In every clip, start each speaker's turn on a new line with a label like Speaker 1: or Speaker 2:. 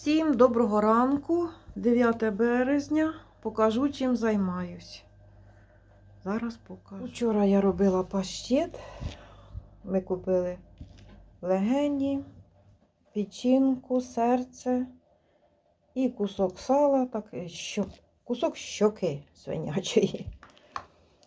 Speaker 1: Всім доброго ранку, 9 березня. Покажу, чим займаюсь. Зараз покажу. Вчора я робила паштет. Ми купили легені, печінку, серце і кусок сала, так, е, що, кусок щоки свинячої.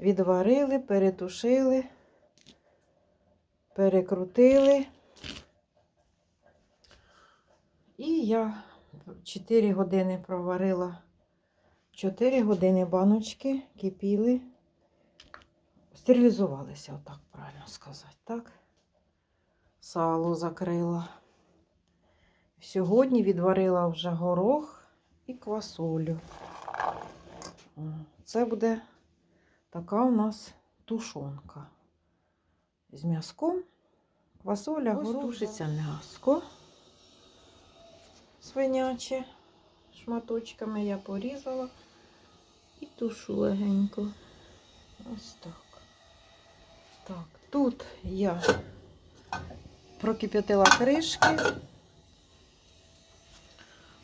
Speaker 1: Відварили, перетушили, перекрутили. І я 4 години проварила 4 години баночки, кипіли, стерилізувалися, отак правильно сказати, так? Сало закрила. Сьогодні відварила вже горох і квасолю. Це буде така у нас тушонка. З м'язком. Квасоля, горох.
Speaker 2: тушиться
Speaker 1: м'яско свиняче. Шматочками я порізала і тушу легенько. Ось так. Так, тут я прокип'ятила кришки,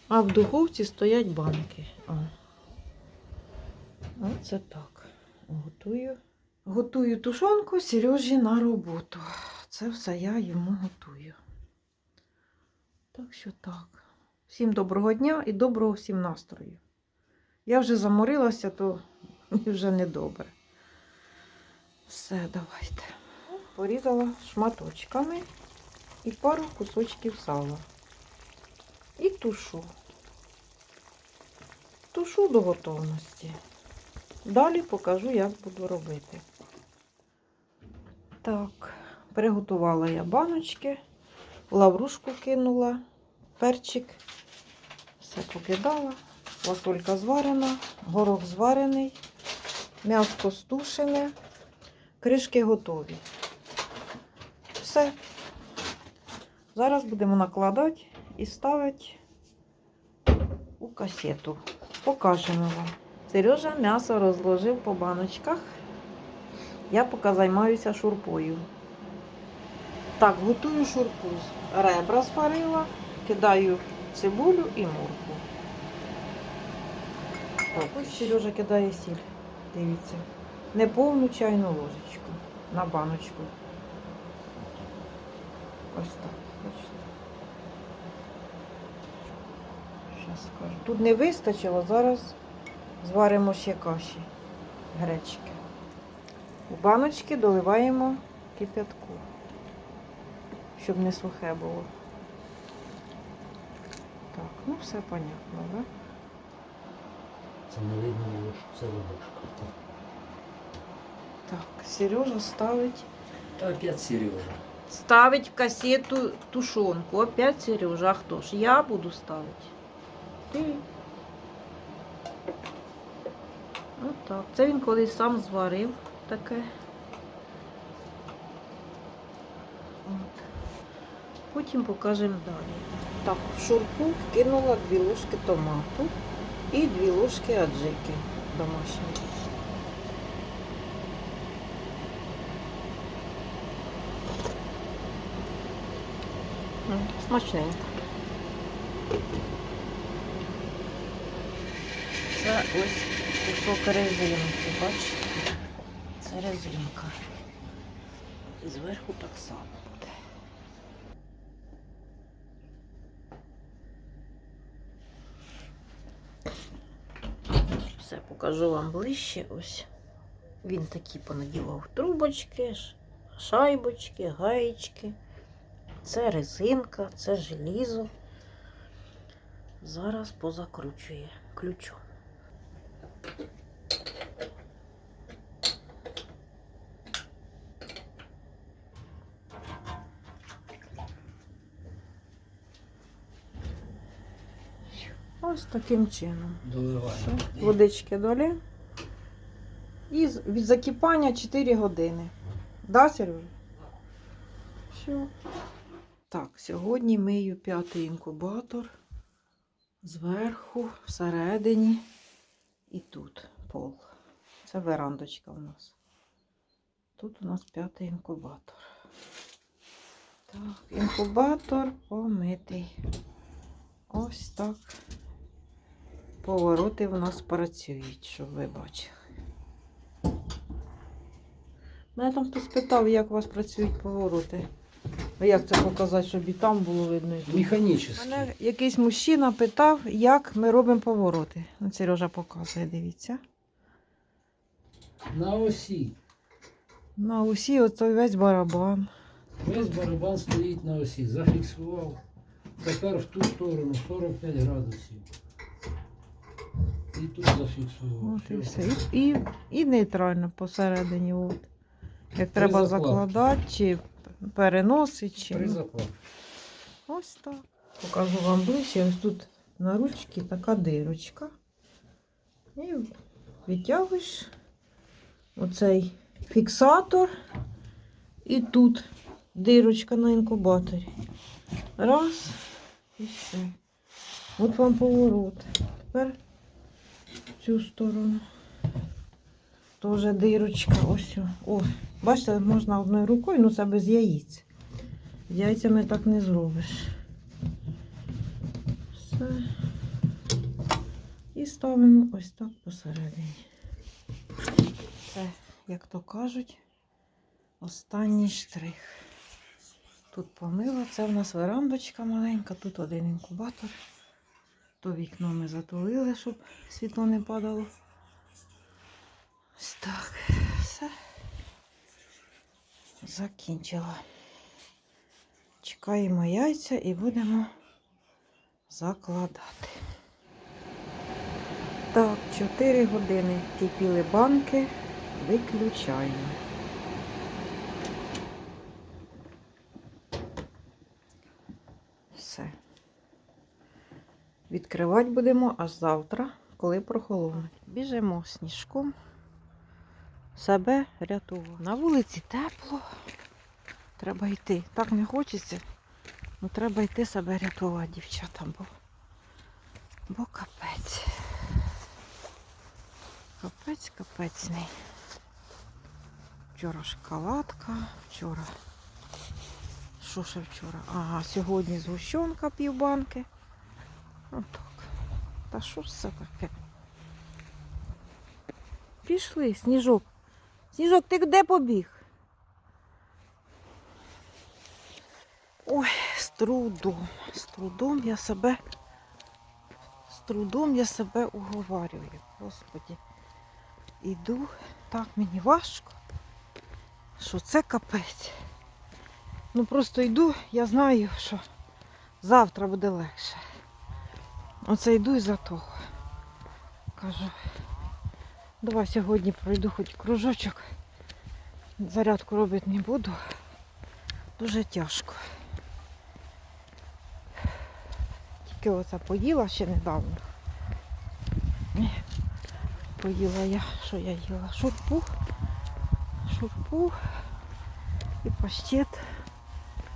Speaker 1: а в духовці стоять банки. О. Оце так. Готую. Готую тушонку Сережі на роботу. Це все я йому готую. Так що так. Всім доброго дня і доброго всім настрою. Я вже заморилася, то вже не добре. Все, давайте. Порізала шматочками і пару кусочків сала. І тушу. Тушу до готовності. Далі покажу, як буду робити. Так, приготувала я баночки, лаврушку кинула, перчик, все покидала, ласолька зварена, горох зварений, м'ясо стушене, кришки готові. Все. Зараз будемо накладати і ставити у касету. Покажемо вам. Сережа м'ясо розложив по баночках. Я поки займаюся шурпою. Так, готую шурпу. Ребра зварила, кидаю цибулю і моркву. Так, ось Сережа кидає сіль. Дивіться. Неповну чайну ложечку на баночку. Ось так. Тут не вистачило, зараз зваримо ще каші гречки. У баночки доливаємо кип'ятку, щоб не сухе було. Ну все понятно, да?
Speaker 3: Це не видно що це ложка.
Speaker 1: Так, Сережа ставить.
Speaker 3: Та опять Сережа.
Speaker 1: Ставить в кассету тушенку. Опять Сережа, а хто ж? Я буду ставити. Ти. Отак. Це він колись сам зварив таке. От. Потім покажемо далі. Так, в шурпу кинула дві ложки томату і дві ложки аджики домашньої. Смачненько. Це ось кусок резинки, бачите? Це резинка. І зверху так само буде. Все покажу вам ближче. Ось він такі понадівав трубочки, шайбочки, гаєчки. Це резинка, це желізо. Зараз позакручує ключом. Ось таким чином.
Speaker 3: Доливаємо.
Speaker 1: Водички долі. І від закипання 4 години. Да, Сережа? Все. Так, сьогодні мию п'ятий інкубатор. Зверху, всередині і тут пол. Це верандочка у нас. Тут у нас п'ятий інкубатор. Так, інкубатор помитий. Ось так. Повороти в нас працюють, щоб ви бачили. Мене там хтось питав, як у вас працюють повороти. А як це показати, щоб і там було видно? тут? Мене якийсь мужчина питав, як ми робимо повороти. Ну, Сережа показує, дивіться.
Speaker 3: На осі.
Speaker 1: На усі оцей весь барабан.
Speaker 3: Весь барабан стоїть на осі. Зафіксував. Тепер в ту сторону 45 градусів. І тут зафіксував.
Speaker 1: От і все. І, нейтрально посередині. От. Як треба
Speaker 3: закладці.
Speaker 1: закладати, чи переносити, чи.
Speaker 3: При закладці.
Speaker 1: Ось так. Покажу вам ближче. Ось тут на ручці така дирочка. І відтягуєш оцей фіксатор. І тут дирочка на інкубаторі. Раз. І все. От вам поворот. Тепер цю сторону. Тоже дирочка. Ось. о. Бачите, можна одною рукою, ну це без яїць. З яйцями так не зробиш. Все. І ставимо ось так посередині. Це, як то кажуть, останній штрих. Тут помило, це в нас верандочка маленька, тут один інкубатор. То вікно ми затулили, щоб світло не падало. Ось так, все. Закінчила. Чекаємо яйця і будемо закладати. Так, 4 години кипіли банки, виключаємо. Все. Відкривати будемо аж завтра, коли прохолонуть. Біжимо сніжком. Себе рятував. На вулиці тепло. Треба йти. Так не хочеться. Ну треба йти себе рятувати, дівчата, бо, бо капець. Капець, капецний. Вчора шоколадка, вчора. Що ще вчора? Ага, сьогодні згущенка півбанки. Отак. Та що ж це таке? Пішли, сніжок. Сніжок, ти де побіг? Ой, з трудом, з трудом я себе, з трудом я себе уговарюю. Господі. Іду, так мені важко, що це капець. Ну просто йду, я знаю, що завтра буде легше. Оце йду із-за того. Кажу, давай сьогодні пройду хоч кружочок. Зарядку робити не буду. Дуже тяжко. Тільки оце поїла ще недавно. Поїла я, що я їла? Шурпу. Шурпу і паштет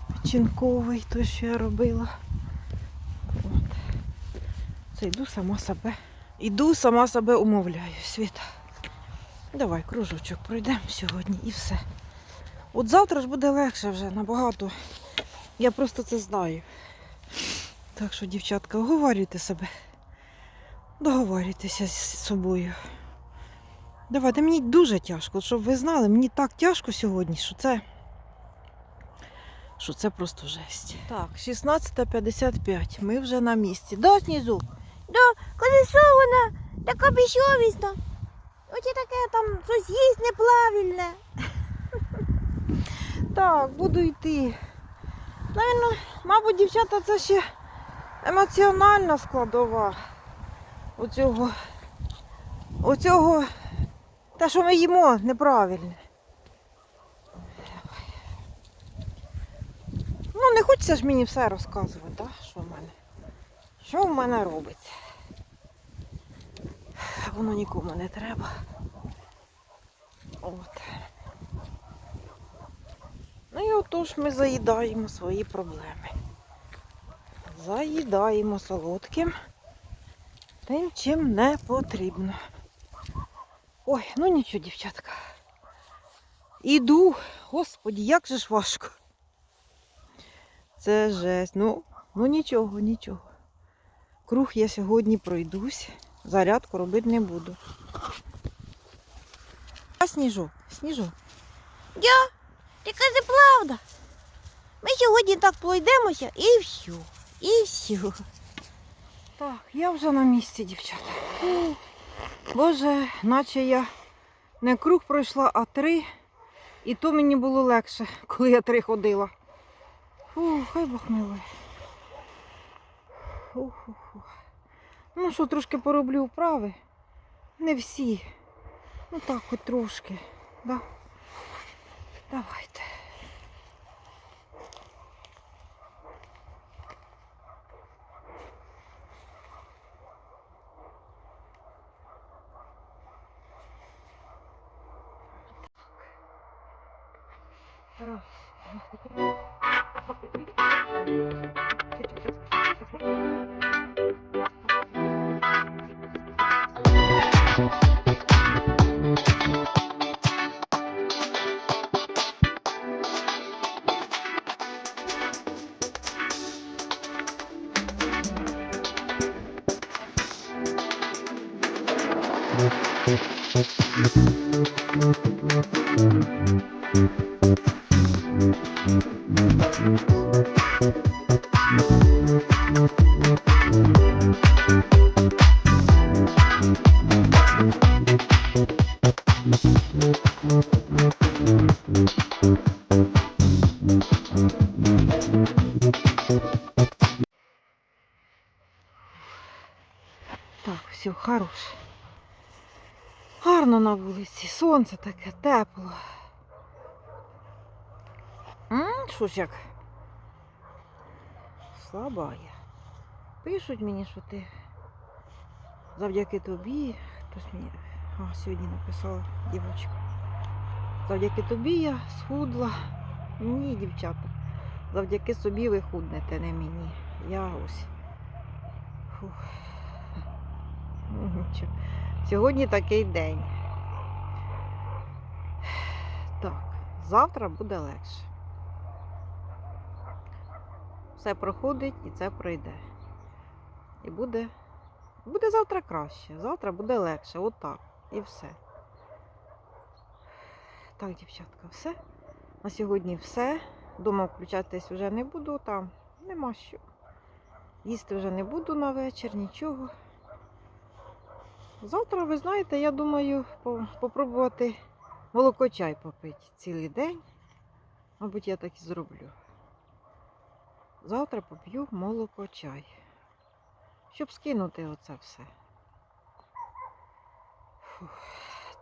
Speaker 1: печінковий, той, що я робила. Це йду сама себе. Іду, сама себе умовляю, Світа. Давай, кружочок пройдемо сьогодні і все. От завтра ж буде легше вже набагато. Я просто це знаю. Так що, дівчатка, оговорюйте себе. Договорюйтеся з собою. Давайте, мені дуже тяжко, щоб ви знали, мені так тяжко сьогодні, що це. Що це просто жесть. Так, 16.55. Ми вже на місці. Да, Снізу?
Speaker 2: Да, колесо вона така безсовісна. Оце таке там щось їсть неправильне.
Speaker 1: Так, буду йти. Навірно, мабуть, дівчата, це ще емоціональна складова. Оцього. Оцього. Те, що ми їмо, неправильне. Ну, не хочеться ж мені все розказувати, так? Що в мене? Робиться? Воно нікому не треба. От. Ну і отож ми заїдаємо свої проблеми. Заїдаємо солодким тим, чим не потрібно. Ой, ну нічого, дівчатка. Іду, господі, як же ж важко. Це жесть. Ну, ну нічого, нічого. Круг я сьогодні пройдусь. Зарядку робити не буду. А сніжок, сніжок.
Speaker 2: Я? Така це правда. Ми сьогодні так пройдемося і все. І все.
Speaker 1: Так, я вже на місці, дівчата. Боже, наче я не круг пройшла, а три. І то мені було легше, коли я три ходила. Фу, хай Бог милує. Ну що, трошки пороблю вправи. Не всі. Ну так, хоч трошки. Да? Давайте. Раз. Так, вулиці, сонце таке тепло. Що ж? Слаба я. Пишуть мені, що ти завдяки тобі. Хтось мені а, сьогодні написала дівчинка. Завдяки тобі я схудла. Ні, дівчата. Завдяки собі ви худнете, не мені. Я ось. Фух. Сьогодні такий день. Так, завтра буде легше. Все проходить і це пройде. І буде, буде завтра краще. Завтра буде легше. Отак. І все. Так, дівчатка, все. На сьогодні все. Дома включатись вже не буду, там нема що. Їсти вже не буду на вечір, нічого. Завтра, ви знаєте, я думаю, по- попробувати молокочай попити цілий день. Мабуть, я так і зроблю. Завтра поп'ю молокочай. Щоб скинути оце все. Фух.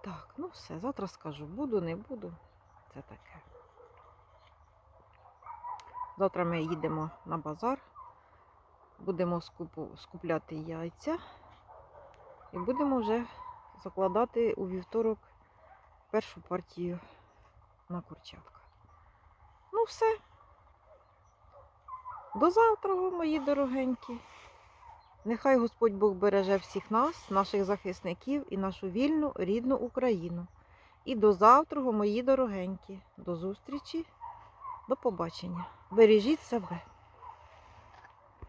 Speaker 1: Так, ну все, завтра скажу, буду, не буду. Це таке. Завтра ми їдемо на базар, будемо скупу, скупляти яйця. І будемо вже закладати у вівторок першу партію на курчатка. Ну все. До завтра, мої дорогенькі. Нехай Господь Бог береже всіх нас, наших захисників і нашу вільну рідну Україну. І до завтра, мої дорогенькі. До зустрічі, до побачення. Бережіть себе.